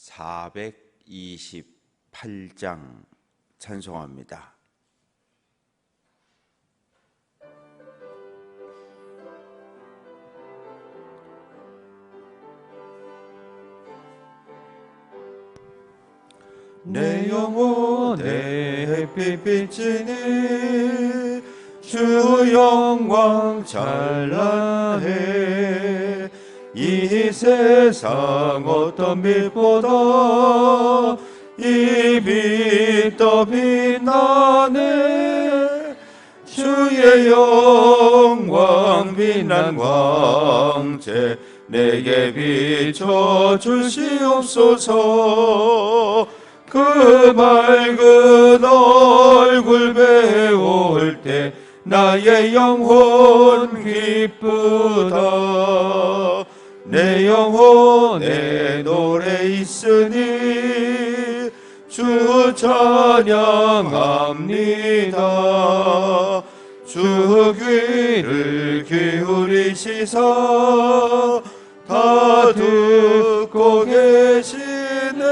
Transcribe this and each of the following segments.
428장 찬송합니다. 내 영혼에 햇빛 비치니 주 영광 찬란해 이 세상 어떤 빛보다 이빛더 빛나네 주의 영광 빛난 광채 내게 비춰 주시옵소서. 그 밝은 얼굴 배울 때 나의 영혼 기쁘다 내 영혼에 노래 있으니 주 찬양합니다. 주 귀를 기울이시사 다 듣고 계시네.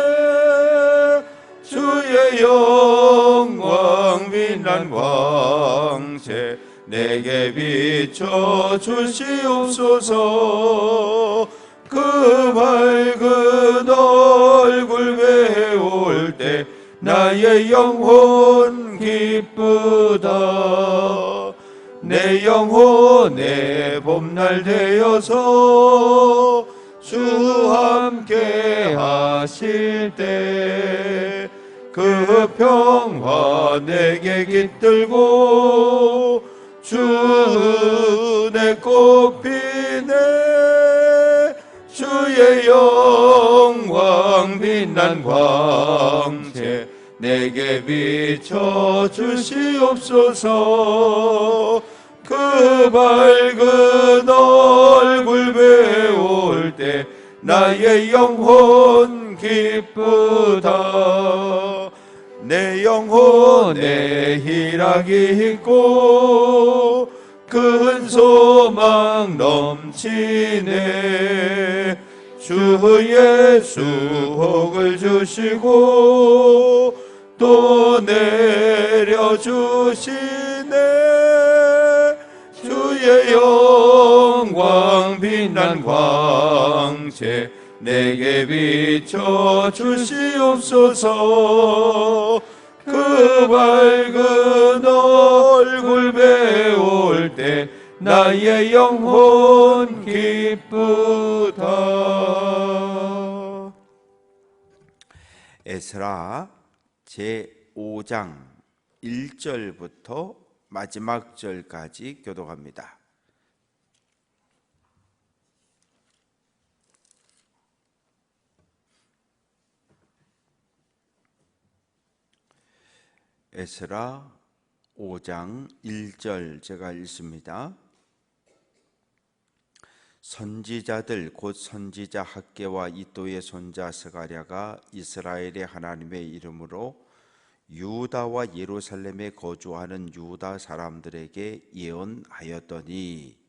주의 영광 빛난 광채 내게 비춰 주시옵소서. 그 밝은 얼굴 배울 때 나의 영혼 기쁘다. 내 영혼의 봄날 되어서 주 함께 하실 때 그 평화 내게 깃들고 주 은혜 꽃피네. 주의 영광 빛난 광채 내게 비춰 주시옵소서. 그 밝은 얼굴 배울 때 나의 영혼 기쁘다 내 영혼에 희락이 있고 큰 소망 넘치네. 주 예수 복을 주시고 또 내려주시네. 주의 영광 빛난 광채 내게 비춰 주시옵소서 그 밝은 얼굴 배울 때 나의 영혼 기쁘다 에스라 제5장 1절부터 마지막 절까지 교독합니다. 에스라 5장 1절 제가 읽습니다. 선지자들 곧 선지자 학계와 이또의 손자 스가랴가 이스라엘의 하나님의 이름으로 유다와 예루살렘에 거주하는 유다 사람들에게 예언하였더니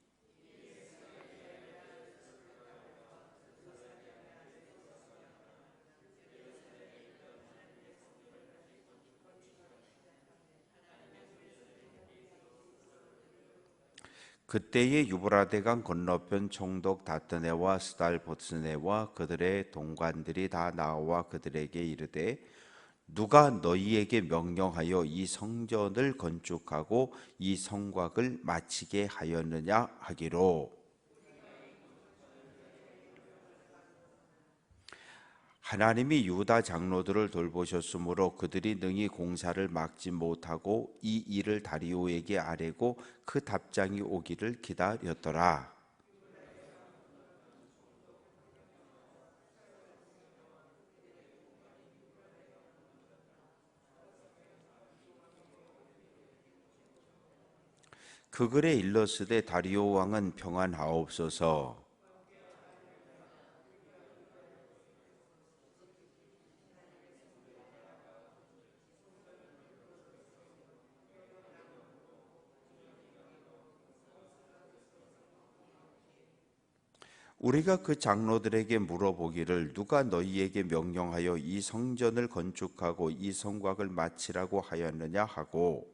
그때의 유브라데강 건너편 총독 다트네와 스달보스네와 그들의 동관들이 다 나와 그들에게 이르되 누가 너희에게 명령하여 이 성전을 건축하고 이 성곽을 마치게 하였느냐 하기로 하나님이 유다 장로들을 돌보셨으므로 그들이 능히 공사를 막지 못하고 이 일을 다리오에게 아뢰고 그 답장이 오기를 기다렸더라. 그 글에 일렀으되 다리오 왕은 평안하옵소서. 우리가 그 장로들에게 물어보기를 누가 너희에게 명령하여 이 성전을 건축하고 이 성곽을 마치라고 하였느냐 하고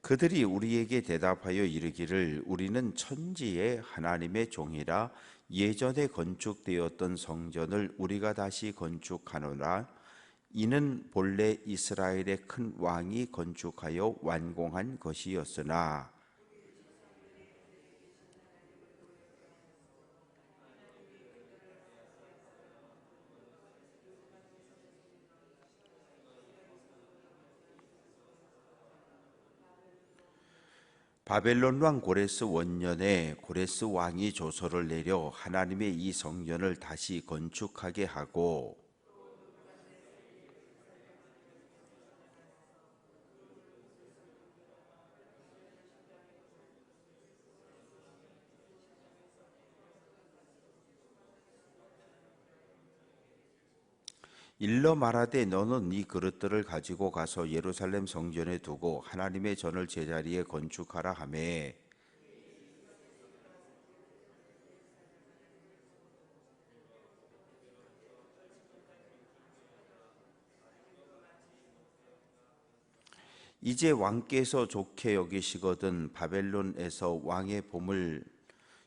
그들이 우리에게 대답하여 이르기를 우리는 천지의 하나님의 종이라 예전에 건축되었던 성전을 우리가 다시 건축하노라 이는 본래 이스라엘의 큰 왕이 건축하여 완공한 것이었으나 바벨론 왕 고레스 원년에 고레스 왕이 조서를 내려 하나님의 이 성전을 다시 건축하게 하고 일러 말하되 너는 이 그릇들을 가지고 가서 예루살렘 성전에 두고 하나님의 전을 제자리에 건축하라 하매. 이제 왕께서 좋게 여기시거든 바벨론에서 왕의 보물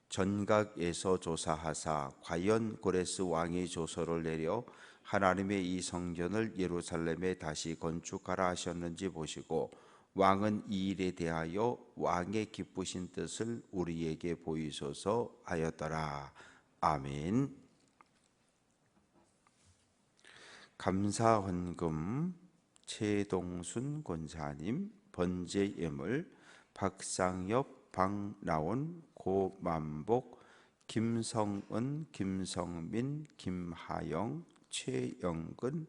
전각에서 조사하사 과연 고레스 왕이 조서를 내려 하나님의 이 성전을 예루살렘에 다시 건축하라 하셨는지 보시고 왕은 이 일에 대하여 왕의 기쁘신 뜻을 우리에게 보이소서 하였더라. 아멘. 감사 헌금 최동순 권사님 번제 예물 박상엽 박나온 고만복 김성은 김성민 김하영 최영근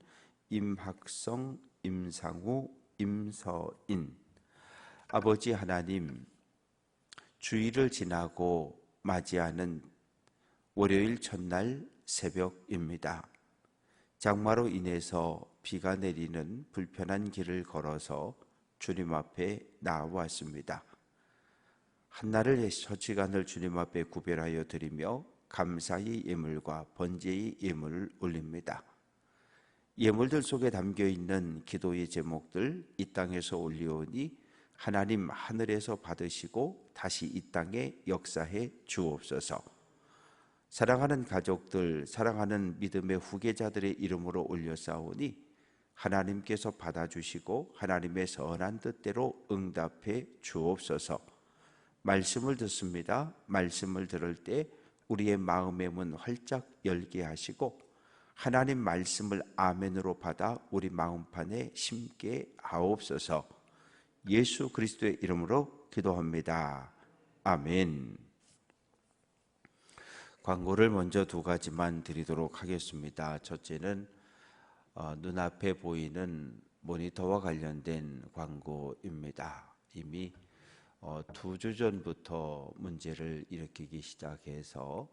임학성 임상우 임서인 아버지 하나님 주일을 지나고 맞이하는 월요일 첫날 새벽입니다. 장마로 인해서 비가 내리는 불편한 길을 걸어서 주님 앞에 나왔습니다. 한날을 처치간을 주님 앞에 구별하여 드리며 감사의 예물과 번제의 예물을 올립니다. 예물들 속에 담겨 있는 기도의 제목들 이 땅에서 올리오니 하나님 하늘에서 받으시고 다시 이 땅에 역사해 주옵소서. 사랑하는 가족들, 사랑하는 믿음의 후계자들의 이름으로 올려싸오니 하나님께서 받아주시고 하나님의 선한 뜻대로 응답해 주옵소서. 말씀을 듣습니다. 말씀을 들을 때 우리의 마음의 문 활짝 열게 하시고 하나님 말씀을 아멘으로 받아 우리 마음판에 심게 하옵소서. 예수 그리스도의 이름으로 기도합니다. 아멘. 광고를 먼저 두 가지만 드리도록 하겠습니다. 첫째는 어, 눈앞에 보이는 모니터와 관련된 광고입니다. 이미 어, 두주 전부터 문제를 일으키기 시작해서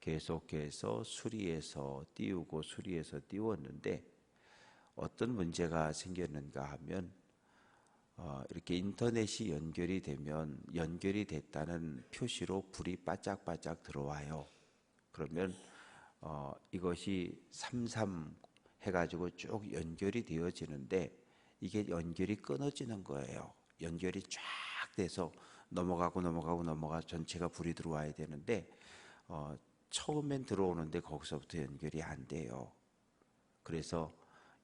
계속해서 수리해서 띄우고 수리해서 띄웠는데 어떤 문제가 생겼는가 하면 어, 이렇게 인터넷이 연결이 되면 연결이 됐다는 표시로 불이 바짝바짝 들어와요. 그러면 어, 이것이 삼삼 해가지고 쭉 연결이 되어지는데 이게 연결이 끊어지는 거예요. 연결이 쫙 돼서 넘어가고 넘어가고 넘어가 전체가 불이 들어와야 되는데 어, 처음엔 들어오는데 거기서부터 연결이 안 돼요. 그래서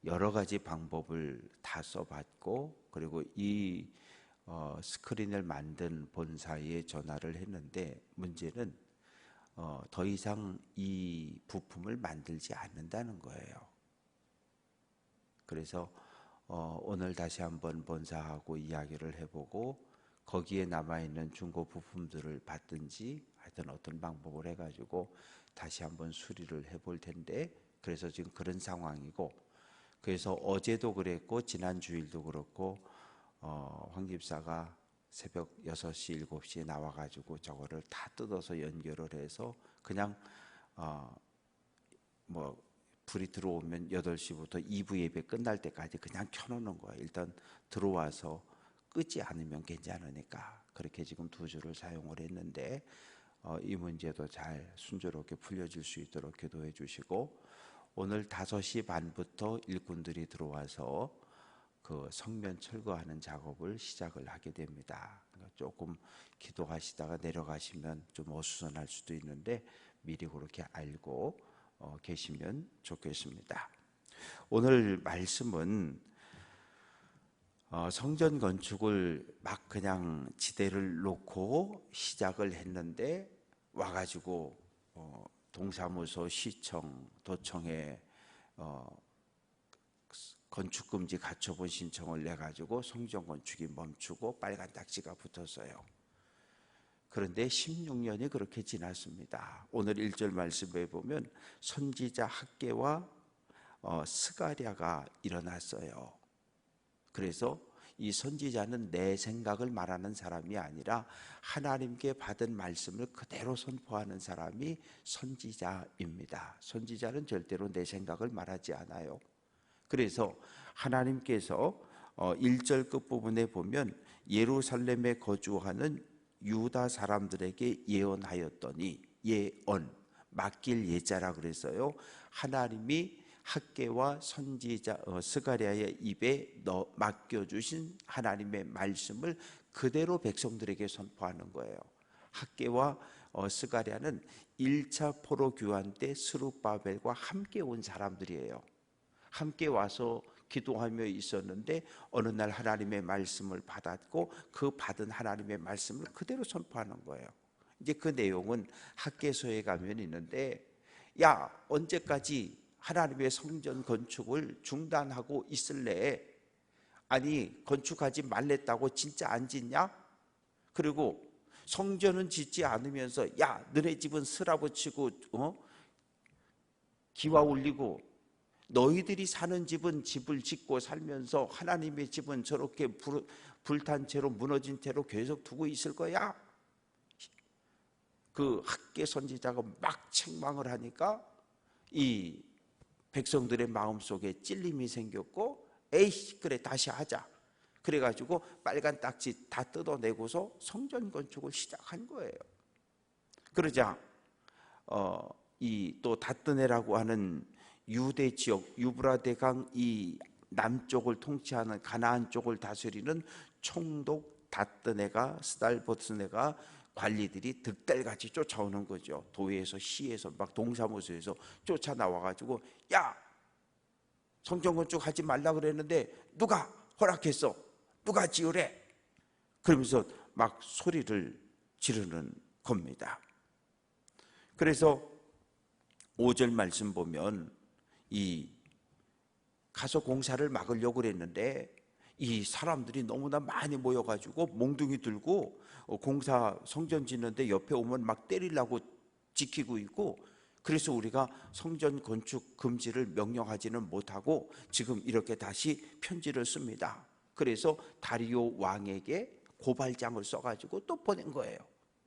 여러 가지 방법을 다 써봤고 그리고 이 어, 스크린을 만든 본사에 전화를 했는데 문제는 어, 더 이상 이 부품을 만들지 않는다는 거예요. 그래서 어, 오늘 다시 한번 본사하고 이야기를 해보고 거기에 남아있는 중고 부품들을 받든지 하여튼 어떤 방법을 해가지고 다시 한번 수리를 해볼 텐데 그래서 지금 그런 상황이고 그래서 어제도 그랬고 지난 주일도 그렇고 어, 황 집사가 새벽 6시 7시에 나와가지고 저거를 다 뜯어서 연결을 해서 그냥 어, 뭐 불이 들어오면 8시부터 2부 예배 끝날 때까지 그냥 켜놓는 거예요. 일단 들어와서 끄지 않으면 괜찮으니까 그렇게 지금 두 주를 사용을 했는데 어, 이 문제도 잘 순조롭게 풀려질 수 있도록 기도해 주시고 오늘 5시 반부터 일꾼들이 들어와서 그 성면 철거하는 작업을 시작을 하게 됩니다. 그러니까 조금 기도하시다가 내려가시면 좀 어수선할 수도 있는데 미리 그렇게 알고 어, 계시면 좋겠습니다. 오늘 말씀은 어, 성전 건축을 막 그냥 지대를 놓고 시작을 했는데 와가지고 어, 동사무소, 시청, 도청에 어, 건축금지 가처분 신청을 내가지고 성전 건축이 멈추고 빨간 딱지가 붙었어요. 그런데 16년이 그렇게 지났습니다. 오늘 1절 말씀에 보면 선지자 학계와 어, 스가랴가 일어났어요. 그래서 이 선지자는 내 생각을 말하는 사람이 아니라 하나님께 받은 말씀을 그대로 선포하는 사람이 선지자입니다. 선지자는 절대로 내 생각을 말하지 않아요. 그래서 하나님께서 어, 1절 끝부분에 보면 예루살렘에 거주하는 유다 사람들에게 예언하였더니 예언 맡길 예자라 그랬어요. 하나님이 학계와 선지자 어, 스가랴의 입에 넣 맡겨 주신 하나님의 말씀을 그대로 백성들에게 선포하는 거예요. 학계와 어, 스가랴는 1차 포로 교환 때 스룹바벨과 함께 온 사람들이에요. 함께 와서 기도하며 있었는데 어느 날 하나님의 말씀을 받았고 그 받은 하나님의 말씀을 그대로 선포하는 거예요. 이제 그 내용은 학계서에 가면 있는데 야 언제까지 하나님의 성전 건축을 중단하고 있을래? 아니 건축하지 말랬다고 진짜 안 짓냐? 그리고 성전은 짓지 않으면서 야 너네 집은 스라붙이고 어? 기와 올리고 너희들이 사는 집은 집을 짓고 살면서 하나님의 집은 저렇게 불, 불탄 채로 무너진 채로 계속 두고 있을 거야? 그 학계 선지자가 막 책망을 하니까 이 백성들의 마음속에 찔림이 생겼고 에이 그래 다시 하자. 그래가지고 빨간 딱지 다 뜯어내고서 성전 건축을 시작한 거예요. 그러자 어, 이또 다뜨네라고 하는 유대 지역 유브라데강 이 남쪽을 통치하는 가나안 쪽을 다스리는 총독 다뜨네가 스달보스네가 관리들이 득달같이 쫓아오는 거죠. 도에서 시에서 막 동사무소에서 쫓아 나와 가지고 야 성전 건축하지 말라 그랬는데 누가 허락했어? 누가 지으래? 그러면서 막 소리를 지르는 겁니다. 그래서 5절 말씀 보면 이 가서 공사를 막으려고 그랬는데 이 사람들이 너무나 많이 모여가지고 몽둥이 들고 어, 공사 성전 짓는데 옆에 오면 막 때리려고 지키고 있고 그래서 우리가 성전 건축 금지를 명령하지는 못하고 지금 이렇게 다시 편지를 씁니다. 그래서 다리오 왕에게 고발장을 써가지고 또 보낸 거예요.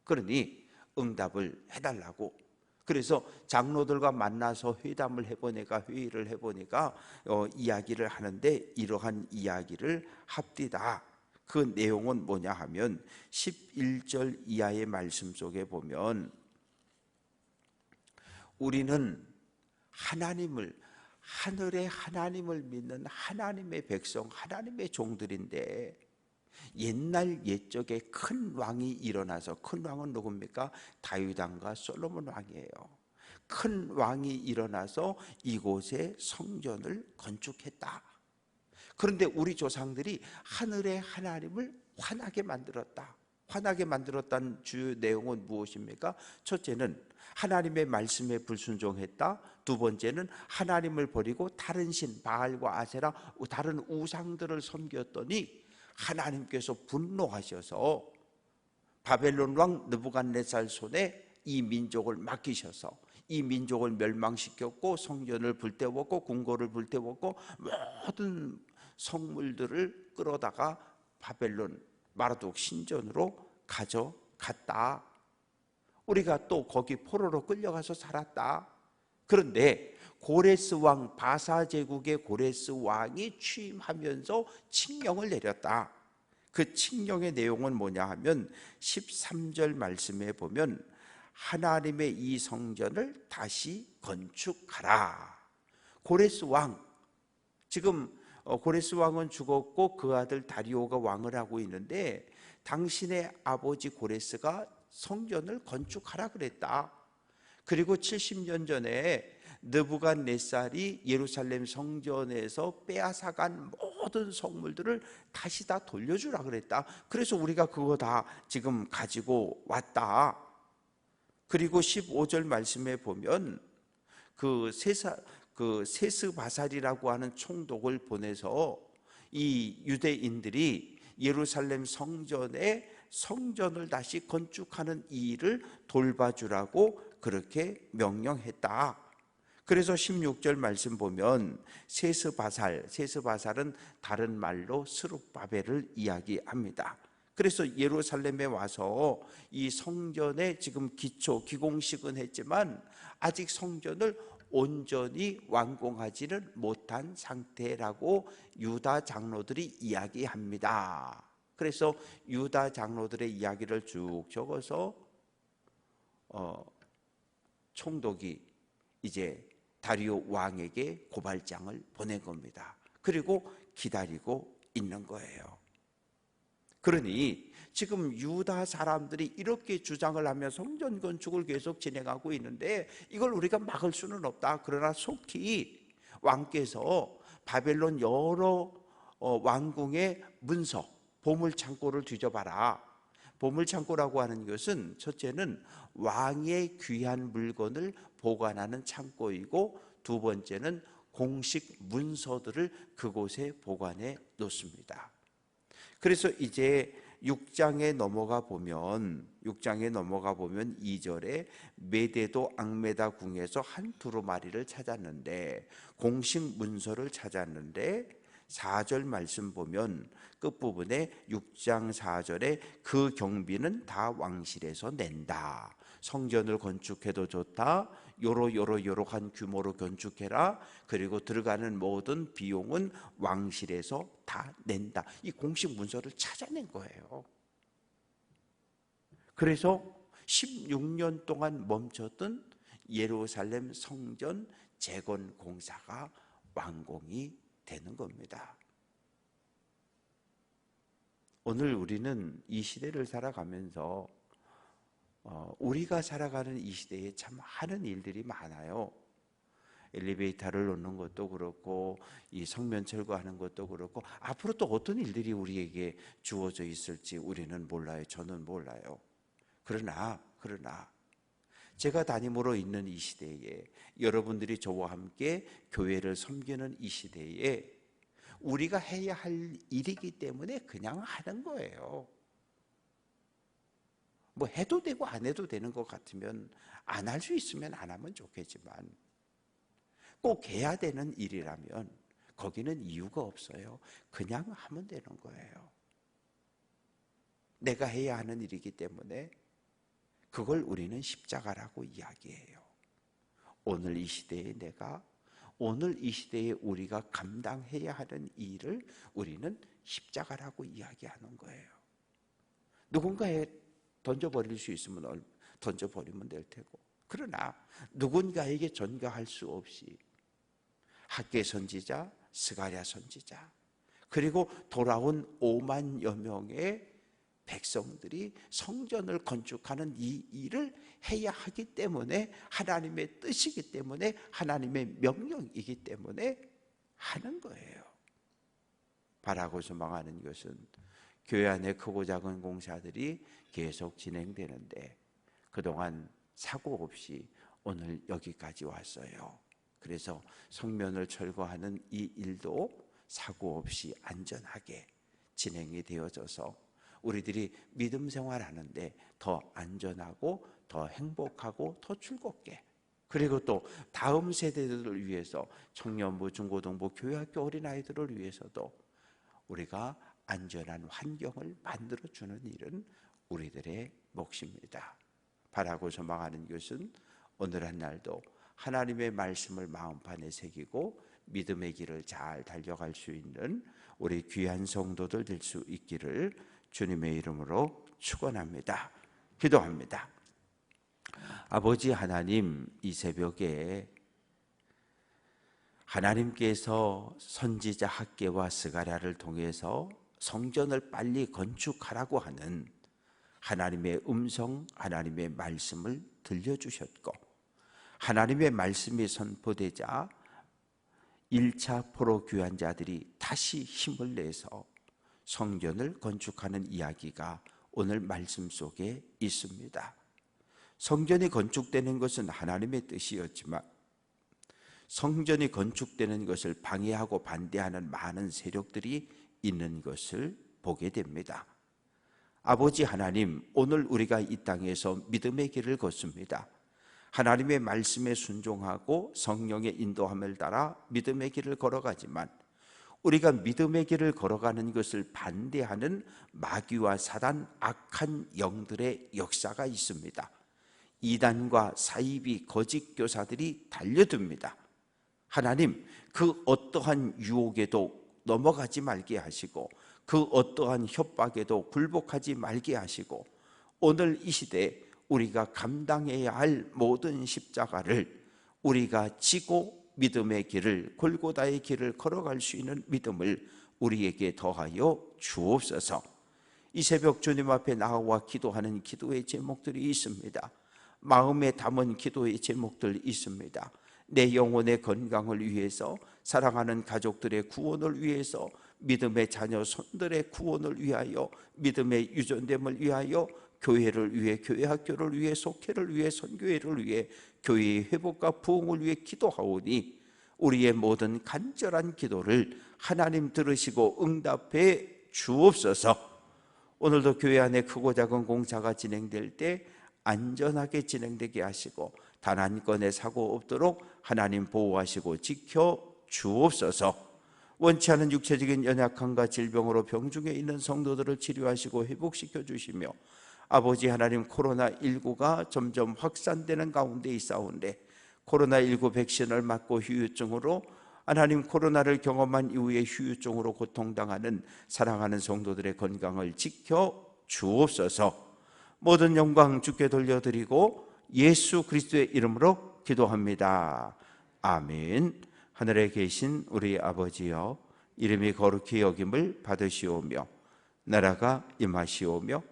그러니 응답을 해달라고 그래서 장로들과 만나서 회담을 해보니까 회의를 해보니까 어, 이야기를 하는데 이러한 이야기를 합디다. 그 내용은 뭐냐 하면 11절 이하의 말씀 속에 보면 우리는 하나님을 하늘의 하나님을 믿는 하나님의 백성, 하나님의 종들인데 옛날 옛적에 큰 왕이 일어나서 큰 왕은 누굽니까? 다윗 왕과 솔로몬 왕이에요. 큰 왕이 일어나서 이곳에 성전을 건축했다. 그런데 우리 조상들이 하늘의 하나님을 화나게 만들었다. 화나게 만들었다는 주요 내용은 무엇입니까? 첫째는 하나님의 말씀에 불순종했다. 두 번째는 하나님을 버리고 다른 신 바알과 아세라 다른 우상들을 섬겼더니 하나님께서 분노하셔서 바벨론 왕 느부갓네살 손에 이 민족을 맡기셔서 이 민족을 멸망시켰고 성전을 불태웠고 궁궐을 불태웠고 모든 성물들을 끌어다가 바벨론 마르독 신전으로 가져갔다. 우리가 또 거기 포로로 끌려가서 살았다. 그런데 고레스 왕 바사 제국의 고레스 왕이 취임하면서 칙령을 내렸다. 그 칙령의 내용은 뭐냐 하면 13절 말씀에 보면 하나님의 이 성전을 다시 건축하라. 고레스 왕 지금 어, 고레스 왕은 죽었고 그 아들 다리오가 왕을 하고 있는데 당신의 아버지 고레스가 성전을 건축하라 그랬다. 그리고 70년 전에 느부갓네살이 예루살렘 성전에서 빼앗아간 모든 성물들을 다시 다 돌려주라 그랬다. 그래서 우리가 그거 다 지금 가지고 왔다. 그리고 15절 말씀에 보면 그 세사 그 세스 바살이라고 하는 총독을 보내서 이 유대인들이 예루살렘 성전에 성전을 다시 건축하는 이 일을 돌봐주라고 그렇게 명령했다. 그래서 16절 말씀 보면 세스바살, 세스바살은 다른 말로 스룹바벨을 이야기합니다. 그래서 예루살렘에 와서 이 성전의 지금 기초 기공식은 했지만 아직 성전을 온전히 완공하지는 못한 상태라고 유다 장로들이 이야기합니다. 그래서 유다 장로들의 이야기를 쭉 적어서 어, 총독이 이제 다리오 왕에게 고발장을 보낸 겁니다. 그리고 기다리고 있는 거예요. 그러니 지금 유다 사람들이 이렇게 주장을 하며 성전 건축을 계속 진행하고 있는데 이걸 우리가 막을 수는 없다. 그러나 속히 왕께서 바벨론 여러 어, 왕궁의 문서, 보물 창고를 뒤져봐라. 보물 창고라고 하는 것은 첫째는 왕의 귀한 물건을 보관하는 창고이고 두 번째는 공식 문서들을 그곳에 보관해 놓습니다. 그래서 이제 6장에 넘어가 보면 6장에 넘어가 보면 2절에 메데도 앙메다 궁에서 한 두루마리를 찾았는데 공식 문서를 찾았는데 4절 말씀 보면 끝부분에 6장 4절에 그 경비는 다 왕실에서 낸다. 성전을 건축해도 좋다. 요로 요로 요로한 규모로 건축해라. 그리고 들어가는 모든 비용은 왕실에서 다 낸다. 이 공식 문서를 찾아낸 거예요. 그래서 16년 동안 멈췄던 예루살렘 성전 재건 공사가 완공이 되는 겁니다. 오늘 우리는 이 시대를 살아가면서 어, 우리가 살아가는 이 시대에 참 하는 일들이 많아요. 엘리베이터를 놓는 것도 그렇고 이 성면 철거하는 것도 그렇고 앞으로 또 어떤 일들이 우리에게 주어져 있을지 우리는 몰라요. 저는 몰라요. 그러나 그러나 제가 담임으로 있는 이 시대에 여러분들이 저와 함께 교회를 섬기는 이 시대에 우리가 해야 할 일이기 때문에 그냥 하는 거예요. 뭐 해도 되고 안 해도 되는 것 같으면 안 할 수 있으면 안 하면 좋겠지만 꼭 해야 되는 일이라면 거기는 이유가 없어요. 그냥 하면 되는 거예요. 내가 해야 하는 일이기 때문에 그걸 우리는 십자가라고 이야기해요. 오늘 이 시대에 내가 오늘 이 시대에 우리가 감당해야 하는 일을 우리는 십자가라고 이야기하는 거예요. 누군가에 던져버릴 수 있으면 던져버리면 될 테고. 그러나 누군가에게 전가할 수 없이 학계 선지자, 스가랴 선지자, 그리고 돌아온 5만여 명의 백성들이 성전을 건축하는 이 일을 해야 하기 때문에 하나님의 뜻이기 때문에 하나님의 명령이기 때문에 하는 거예요. 바라고 소망하는 것은 교회 안에 크고 작은 공사들이 계속 진행되는데 그동안 사고 없이 오늘 여기까지 왔어요. 그래서 성면을 철거하는 이 일도 사고 없이 안전하게 진행이 되어져서 우리들이 믿음 생활하는데 더 안전하고 더 행복하고 더 즐겁게 그리고 또 다음 세대들을 위해서 청년부, 중고등부, 교회학교 어린아이들을 위해서도 우리가 안전한 환경을 만들어 주는 일은 우리들의 몫입니다. 바라고 소망하는 것은 오늘 한 날도 하나님의 말씀을 마음판에 새기고 믿음의 길을 잘 달려갈 수 있는 우리 귀한 성도들 될 수 있기를 주님의 이름으로 축원합니다. 기도합니다. 아버지 하나님 이 새벽에 하나님께서 선지자 학계와 스가랴를 통해서 성전을 빨리 건축하라고 하는 하나님의 음성, 하나님의 말씀을 들려주셨고 하나님의 말씀이 선포되자 1차 포로 귀환자들이 다시 힘을 내서 성전을 건축하는 이야기가 오늘 말씀 속에 있습니다. 성전이 건축되는 것은 하나님의 뜻이었지만 성전이 건축되는 것을 방해하고 반대하는 많은 세력들이 있는 것을 보게 됩니다. 아버지 하나님, 오늘 우리가 이 땅에서 믿음의 길을 걷습니다. 하나님의 말씀에 순종하고 성령의 인도함을 따라 믿음의 길을 걸어가지만 우리가 믿음의 길을 걸어가는 것을 반대하는 마귀와 사단 악한 영들의 역사가 있습니다. 이단과 사이비 거짓 교사들이 달려듭니다. 하나님, 그 어떠한 유혹에도 넘어가지 말게 하시고 그 어떠한 협박에도 굴복하지 말게 하시고 오늘 이 시대에 우리가 감당해야 할 모든 십자가를 우리가 지고 믿음의 길을 골고다의 길을 걸어갈 수 있는 믿음을 우리에게 더하여 주옵소서. 이 새벽 주님 앞에 나와 기도하는 기도의 제목들이 있습니다. 마음에 담은 기도의 제목들 있습니다. 내 영혼의 건강을 위해서 사랑하는 가족들의 구원을 위해서 믿음의 자녀 손들의 구원을 위하여 믿음의 유전됨을 위하여 교회를 위해 교회 학교를 위해 속회를 위해 선교회를 위해 교회의 회복과 부흥을 위해 기도하오니 우리의 모든 간절한 기도를 하나님 들으시고 응답해 주옵소서. 오늘도 교회 안에 크고 작은 공사가 진행될 때 안전하게 진행되게 하시고 단 한 건의 사고 없도록 하나님 보호하시고 지켜 주옵소서. 원치 않은 육체적인 연약함과 질병으로 병중에 있는 성도들을 치료하시고 회복시켜 주시며 아버지 하나님 코로나19가 점점 확산되는 가운데 있사온데 코로나19 백신을 맞고 후유증으로 하나님 코로나를 경험한 이후에 후유증으로 고통당하는 사랑하는 성도들의 건강을 지켜 주옵소서 모든 영광 주께 돌려드리고 예수 그리스도의 이름으로 기도합니다. 아멘. 하늘에 계신 우리 아버지여 이름이 거룩히 여김을 받으시오며 나라가 임하시오며